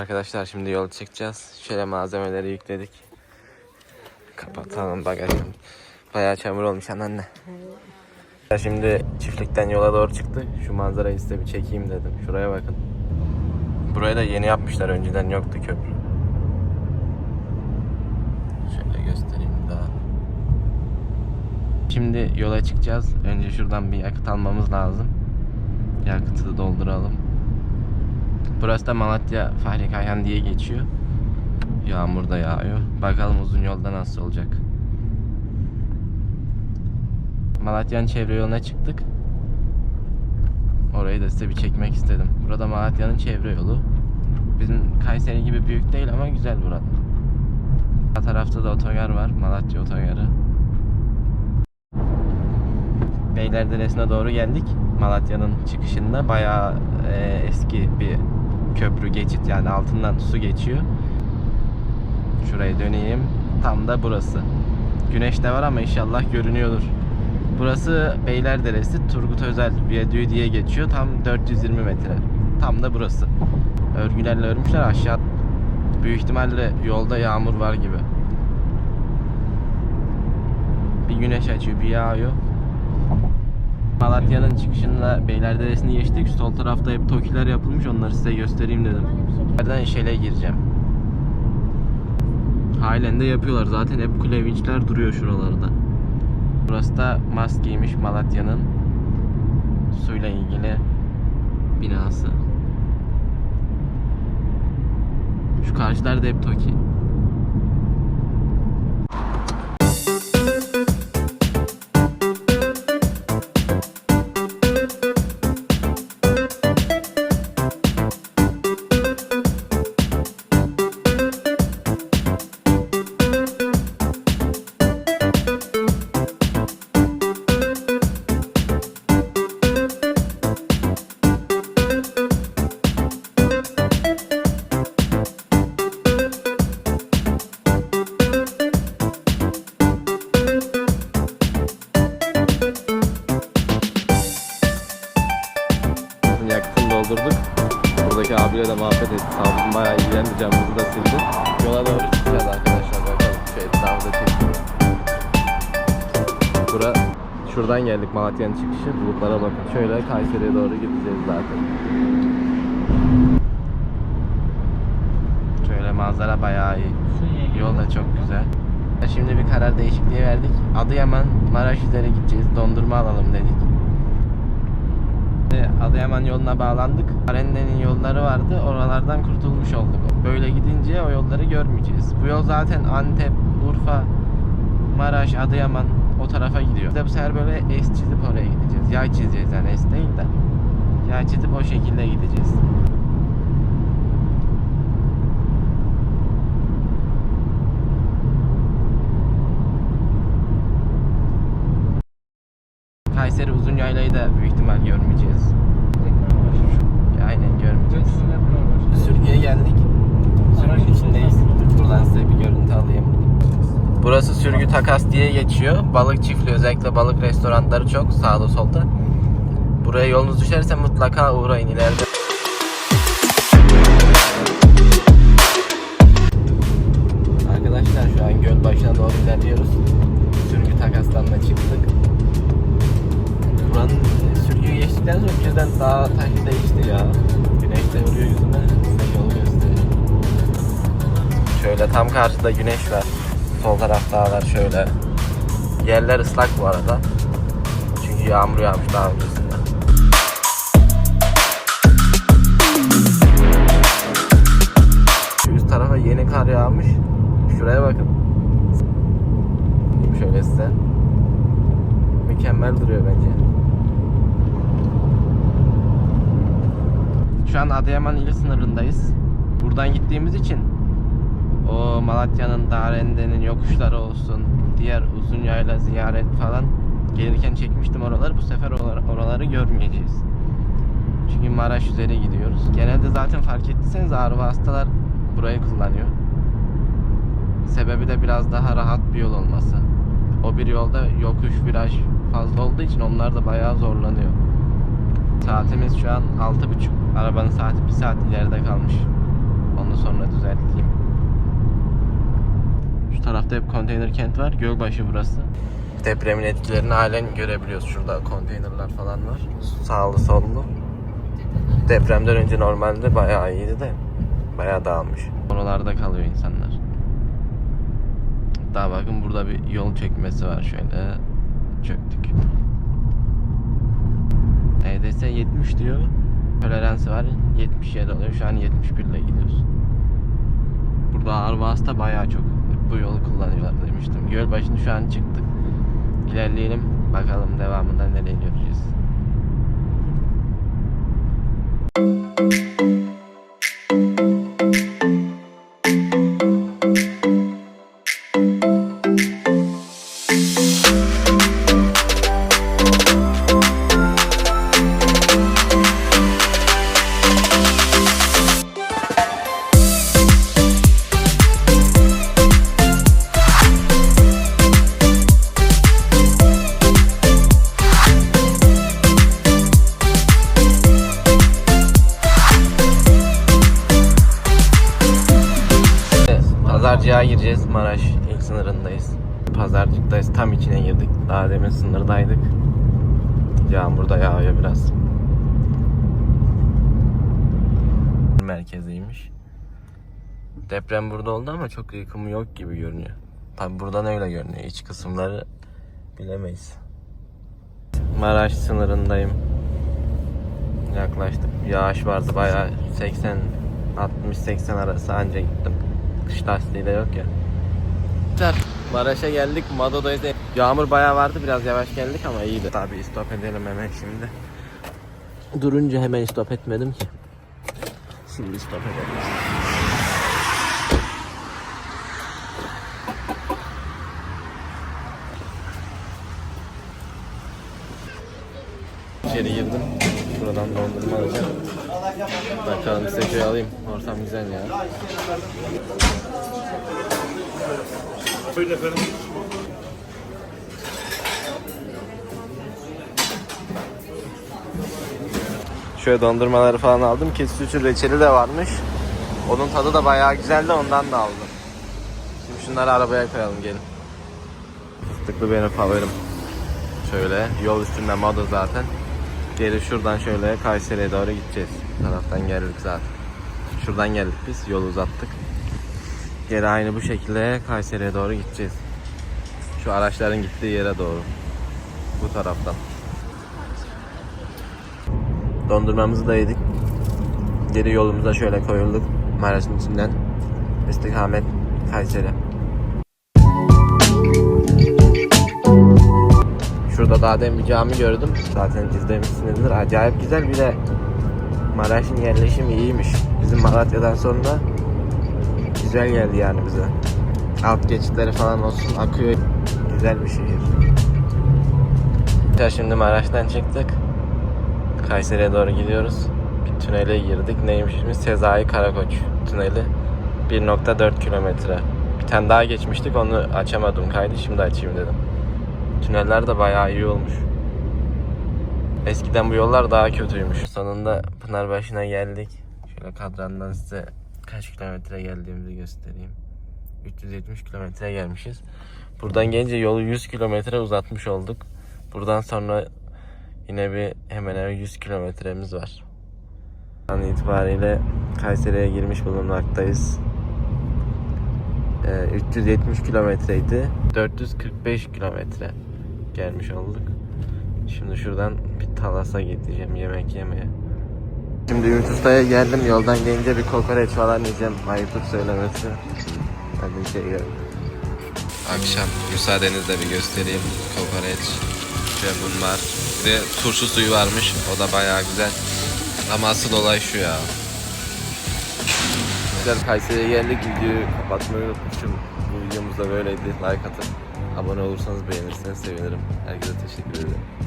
Arkadaşlar şimdi yol çıkacağız. Şöyle malzemeleri yükledik. Kapatalım bagajını. Bayağı çamur olmuş anneanne. Şimdi çiftlikten yola doğru çıktık. Şu manzarayı size bir çekeyim dedim. Şuraya bakın. Burayı da yeni yapmışlar. Önceden yoktu köprü. Şöyle göstereyim daha. Şimdi yola çıkacağız. Önce şuradan bir yakıt almamız lazım. Yakıtı dolduralım. Burası da Malatya Fahri Kayhan diye geçiyor. Yağmur da yağıyor. Bakalım uzun yolda nasıl olacak. Malatya'nın çevre yoluna çıktık. Orayı da size bir çekmek istedim. Burada Malatya'nın çevre yolu. Bizim Kayseri gibi büyük değil ama güzel burada. Sağ tarafta da otogar var. Malatya otogarı. Beylerderesi'ne doğru geldik. Malatya'nın çıkışında bayağı e, eski bir köprü geçit yani altından su geçiyor. Şuraya döneyim. Tam da burası. Güneş de var ama inşallah görünüyordur. Burası Beylerderesi Turgut Özel Viyadüğü diye geçiyor. Tam 420 metre. Tam da burası. Örgülerle örmüşler aşağı. Büyük ihtimalle yolda yağmur var gibi. Bir güneş açıyor, bir yağıyor. Malatya'nın çıkışında Beylerderesi'ni geçtik. Sol tarafta hep tokiler yapılmış. Onları size göstereyim dedim. Nereden şele gireceğim. Halen de yapıyorlar. Zaten hep kule vinçler duruyor şuralarda. Burası da maskeymiş Malatya'nın suyla ilgili binası. Şu karşılarda hep Toki. Şuradan geldik Malatya'nın çıkışı. Bulutlara bakın. Şöyle Kayseri'ye doğru gideceğiz zaten. Şöyle manzara bayağı iyi. Yol da çok güzel. Şimdi bir karar değişikliği verdik. Adıyaman Maraş üzere gideceğiz. Dondurma alalım dedik. Adıyaman yoluna bağlandık. Arende'nin yolları vardı. Oralardan kurtulmuş olduk. Böyle gidince o yolları görmeyeceğiz. Bu yol zaten Antep, Urfa, Maraş, Adıyaman o tarafa gidiyor. Biz de bu sefer böyle es çizip oraya gideceğiz. Yay çizeceğiz yani es değil de. Yay çizip o şekilde gideceğiz. Kayseri uzun yaylayı da büyük ihtimal görmeyeceğiz. Aynen görmeyeceğiz. Sürgüye geldik. Sürgünün içindeyiz. Buradan size bir görüntü alayım. Burası sürgü takas diye geçiyor. Balık çiftliği özellikle balık restoranları çok sağda solda. Buraya yolunuz düşerse mutlaka uğrayın ileride. Arkadaşlar şu an göl başına doğru ilerliyoruz. Sürgü takaslarına çıktık. Buranın sürgüyü geçtikten sonra birden daha taşı değişti ya. Güneş de vuruyor yüzüme. Şöyle tam karşıda güneş var. Sol taraf dağlar şöyle. Yerler ıslak bu arada. Çünkü yağmur yağmış daha öncesinde. Üst tarafa yeni kar yağmış. Şuraya bakın. Şöyle size. Mükemmel duruyor bence. Şu an Adıyaman il sınırındayız. Buradan gittiğimiz için o Malatya'nın Darende'nin yokuşları olsun, diğer uzun yayla ziyaret falan gelirken çekmiştim oraları. Bu sefer oraları, görmeyeceğiz. Çünkü Maraş üzeri gidiyoruz. Genelde zaten fark ettiyseniz ağrı hastalar burayı kullanıyor. Sebebi de biraz daha rahat bir yol olması. O bir yolda yokuş viraj fazla olduğu için onlar da bayağı zorlanıyor. Saatimiz şu an 6.30. Arabanın saati 1 saat ileride kalmış. Onu sonra düzelteyim. Tarafta hep konteyner kent var. Gölbaşı burası. Depremin etkilerini halen görebiliyoruz. Şurada konteynerler falan var. Sağlı sollu. Depremden önce normalde bayağı iyiydi de bayağı dağılmış. Oralarda kalıyor insanlar. Daha bakın burada bir yol çökmesi var şöyle. Çöktük. EDS 70 diyor. Toleransı var 77 oluyor. Şu an 71 ile gidiyoruz. Burada ağır vasıta bayağı çok. Bu yolu kullanıyorlar demiştim. Gölbaşı'nı şu an çıktık. İlerleyelim. Bakalım devamında nereye göreceğiz. Pazarcığa gireceğiz. Maraş ilk sınırındayız. Pazarcıktayız. Tam içine girdik. Daha demin sınırdaydık. Yağmur da yağıyor biraz. Merkeziymiş. Deprem burada oldu ama çok yıkımı yok gibi görünüyor. Tabi buradan öyle görünüyor. İç kısımları bilemeyiz. Maraş sınırındayım. Yaklaştık. Yağış vardı bayağı 80 60-80 arası anca gittim. Kış lastiği de yok ya. Maraş'a geldik. Mado'dayız. Yağmur bayağı vardı. Biraz yavaş geldik ama iyiydi. Tabii stop edelim hemen şimdi. Durunca hemen stop etmedim ki. Şimdi stop edelim. İçeri girdim. Şuradan dondurma alacağım. Bakalım size köy alayım. Ortam güzel ya. Buyurun efendim. Şöyle dondurmaları falan aldım. Kesici reçeli de varmış. Onun tadı da bayağı güzeldi ondan da aldım. Şimdi şunları arabaya koyalım gelin. Fıstıklı benim favorim. Şöyle yol üstünde Mado zaten. Geri şuradan şöyle Kayseri'ye doğru gideceğiz. Taraftan geldik zaten. Şuradan geldik biz yol uzattık. Geri aynı bu şekilde Kayseri'ye doğru gideceğiz. Şu araçların gittiği yere doğru. Bu taraftan. Dondurmamızı da yedik. Geri yolumuza şöyle koyulduk. Maraş'ın içinden. İstikamet Kayseri. Şurada daha demin bir cami gördüm. Zaten izlemişsinizdir. Acayip güzel bir de Maraş'ın yerleşimi iyiymiş. Bizim Malatya'dan sonra güzel geldi yani bize. Alt geçitleri falan olsun akıyor. Güzel bir şehir. Ya şimdi Maraş'tan çıktık. Kayseri'ye doğru gidiyoruz. Bir tünele girdik. Neymiş ismi? Sezai Karakoç tüneli. 1.4 kilometre. Bir tane daha geçmiştik onu açamadım kaydı. Şimdi açayım dedim. Tüneller de bayağı iyi olmuş. Eskiden bu yollar daha kötüymüş. Sonunda Pınarbaşı'na geldik. Şöyle kadrandan size kaç kilometre geldiğimizi göstereyim. 370 kilometre gelmişiz. Buradan gelince yolu 100 kilometre uzatmış olduk. Buradan sonra Yine bir hemen hemen 100 kilometremiz var. An itibariyle Kayseri'ye girmiş bulunmaktayız. Ee, 370 kilometreydi. 445 kilometre gelmiş olduk. Şimdi şuradan bir Talas'a gideceğim yemek yemeye. Şimdi Ümit geldim. Yoldan gelince bir kokoreç falan yiyeceğim. Ayıplık söylemesi. Hadi şey gel. Akşam müsaadenizle bir göstereyim. Kokoreç ve bunlar. Bir de turşu suyu varmış. O da bayağı güzel. Ama asıl olay şu ya. Güzel Kayseri'ye geldik. Videoyu kapatmayı unutmuşum. Bu videomuz da böyleydi. Like atıp abone olursanız beğenirseniz sevinirim. Herkese teşekkür ederim.